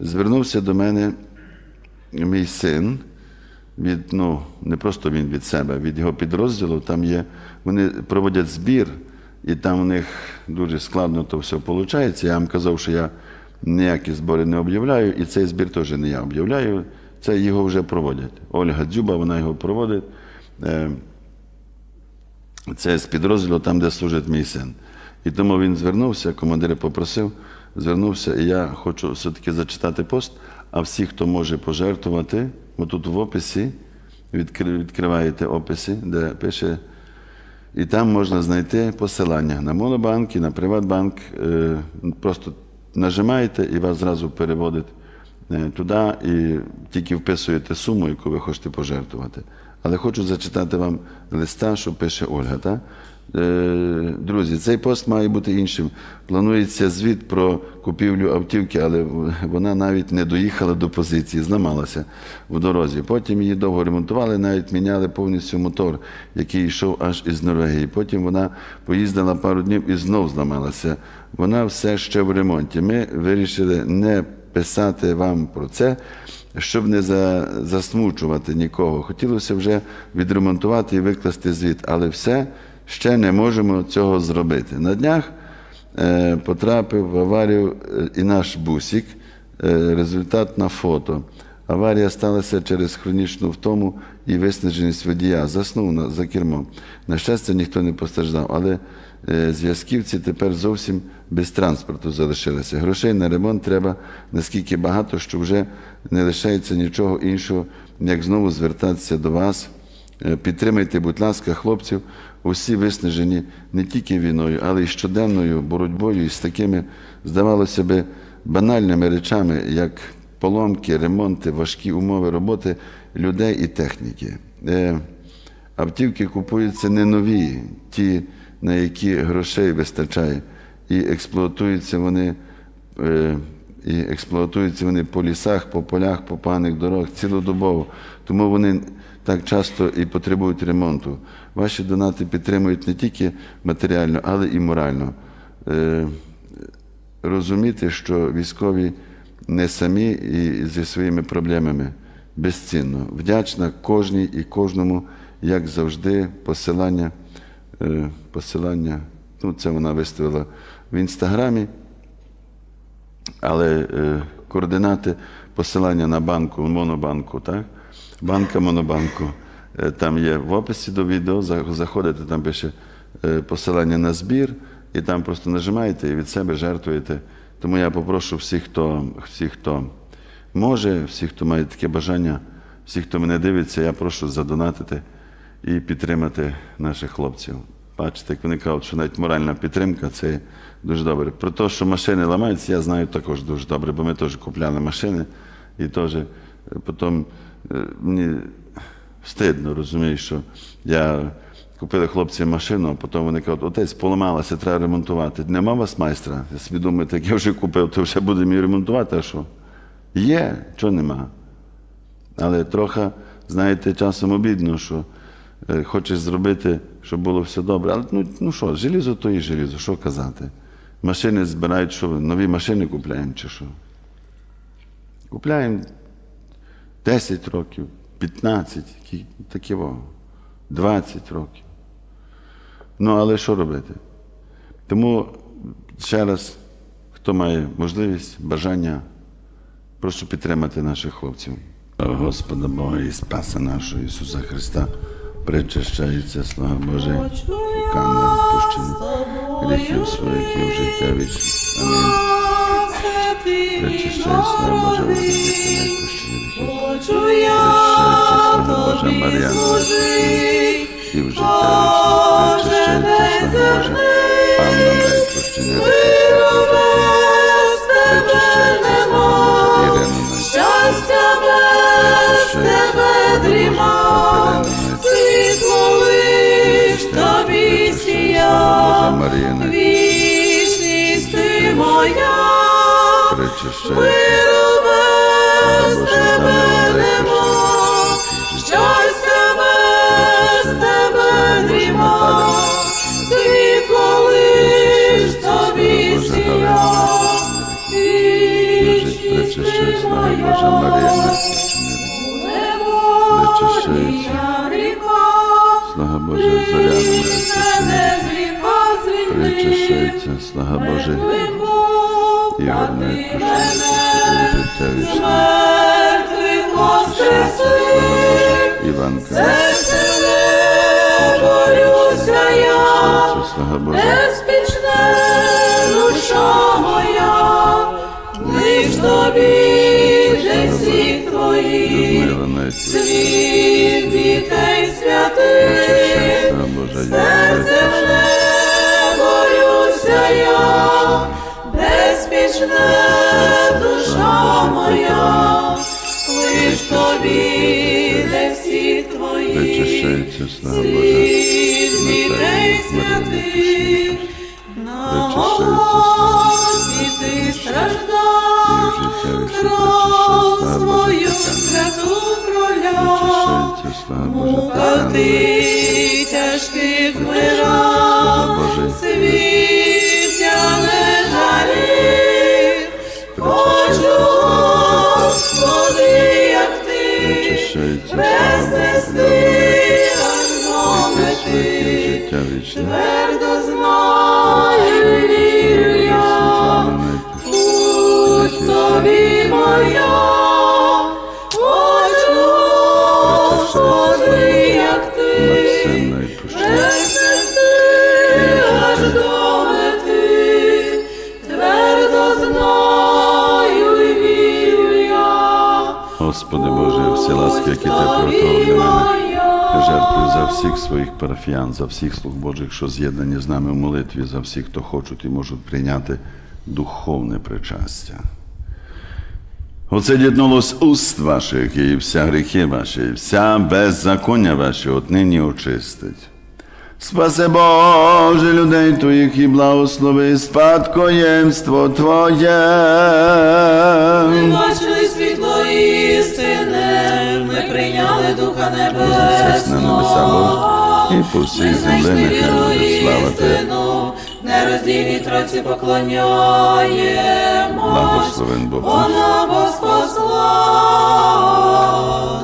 звернувся до мене мій син від, ну, не просто він від себе, від його підрозділу. Там є, вони проводять збір, і там у них дуже складно то все виходить. Я вам казав, що я ніякі збори не об'являю, і цей збір теж не я об'являю. Це його вже проводять. Ольга Дзюба, вона його проводить. Е, Це з підрозділу там, де служить мій син. І тому він звернувся, командир попросив, звернувся, і я хочу все-таки зачитати пост. А всі, хто може пожертвувати, отут в описі, відкриваєте описи, де пише, і там можна знайти посилання на Монобанк і на Приватбанк. Е, Просто нажимаєте і вас зразу переводить е, туди, і тільки вписуєте суму, яку ви хочете пожертвувати. Але хочу зачитати вам листа, що пише Ольга. Так? Е, Друзі, цей пост має бути іншим. Планується звіт про купівлю автівки, але вона навіть не доїхала до позиції, зламалася в дорозі. Потім її довго ремонтували, навіть міняли повністю мотор, який йшов аж із Норвегії. Потім вона поїздила пару днів і знов зламалася. Вона все ще в ремонті. Ми вирішили не писати вам про це, щоб не за, засмучувати нікого. Хотілося вже відремонтувати і викласти звіт, але все ще не можемо цього зробити. На днях е, потрапив в аварію е, і наш бусик. Е, результат на фото. Аварія сталася через хронічну втому і виснаженість водія. Заснув за кермом. На щастя, ніхто не постраждав, але зв'язківці тепер зовсім без транспорту залишилися. Грошей на ремонт треба наскільки багато, що вже не лишається нічого іншого, як знову звертатися до вас. Е, Підтримайте, будь ласка, хлопців, усі виснажені не тільки війною, але й щоденною боротьбою із такими, здавалося би, банальними речами, як поломки, ремонти, важкі умови роботи людей і техніки. Е, Автівки купуються не нові, ті, на які грошей вистачає, і експлуатуються вони. е, І експлуатуються вони по лісах, по полях, по поганих дорогах цілодобово. Тому вони так часто і потребують ремонту. Ваші донати підтримують не тільки матеріально, але і морально. Е, Розуміти, що військові не самі і зі своїми проблемами безцінно. Вдячна кожній і кожному, як завжди, посилання, посилання, ну це вона виставила в інстаграмі. Але е, координати посилання на банку, монобанку, так? банка монобанку. е, Там є в описі до відео, заходите, там пише е, посилання на збір, і там просто нажимаєте і від себе жертвуєте. Тому я попрошу всіх, хто, всіх, хто може, всіх, хто має таке бажання, всіх, хто мене дивиться, я прошу задонатити і підтримати наших хлопців. Бачите, як вони кажуть, що навіть моральна підтримка це дуже добре. Про те, що машини ламаються, я знаю також дуже добре, бо ми теж купляли машини і теж е, потім е, мені стидно, розумієш, що я купили хлопці машину, а потім вони кажуть, отець поламалася, треба ремонтувати. Нема вас майстра. Я собі думаю, так я вже купив, то вже будемо її ремонтувати, а що? Є, чого нема. Але трохи, знаєте, часом обідно, що хочеш зробити, щоб було все добре. Але ну, ну що, желізо то і желізо, що казати. Машини збирають, що нові машини купляємо чи що? Купляємо 10 років, 15, які- такі 20 років. Ну, але що робити? Тому ще раз, хто має можливість, бажання, прошу підтримати наших хлопців. Господа Бога і Спаса нашого Ісуса Христа, причащається, слава Божа, камера відпущення гріхів своїх і в життя вічне. Амінь. Причащається, слава Божа, вода відпущення гріхів. Причащається, слава Божа, Мар'яна, і в життя вічне. Причащається, слава Божа, Анна на відпущення гріхів. Причащається, слава Божа, Ірина на світло лиш тобі сія, Маріна, вічність ти моя, миру без тебе нема, щастя без тебе дріма, світло лиш тобі сія, вічність Божа Марія, Причащається, слава Божа, Ігор, найпущеніша. Життя вічне. Слава Іванка, я, Причащається, слава Божа, Причащається, слава Божа, Марія, на Причащається, слава ти страждав, кров свою святу проляв, Причащається, слава Божа, життя вічне. Твердо знаю, вірю я, путь тобі моя, хочу, Господи, як ти, найпущеніша. Аж до мети. Твердо знаю, вірю я, Господи Боже, всі ласки, які ти для мене. Моя. Я жертвую за всіх своїх парафіян, за всіх слуг Божих, що з'єднані з нами в молитві, за всіх, хто хочуть і можуть прийняти духовне причастя. Оце дітнуло з уст ваших, і вся гріхи ваші, і вся беззаконня ваші отнині очистить. Спаси Боже людей Твоїх і благослови спадкоємство Твоє. Ми бачили світло істини, Духа Вознесись на небеса Небесного. і по всій землі нехай буде слава істину, нероздільній Тройці поклоняємо. Благословен Бог. Вона воскресла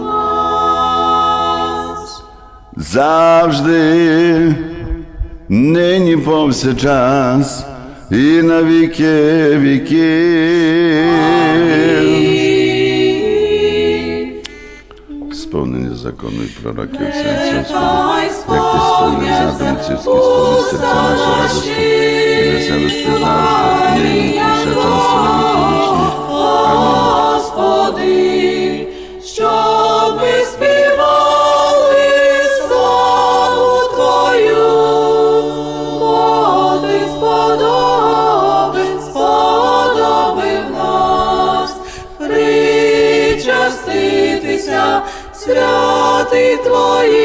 нас. завжди, нині повсякчас і на віки віків. Сповнені закону і пророків серця Господи, як ти сповнив задум цівський, сповнив серця наші радості, і веселості завжди, нині і ще часто на віки вічні. Амінь. Господи, Твої,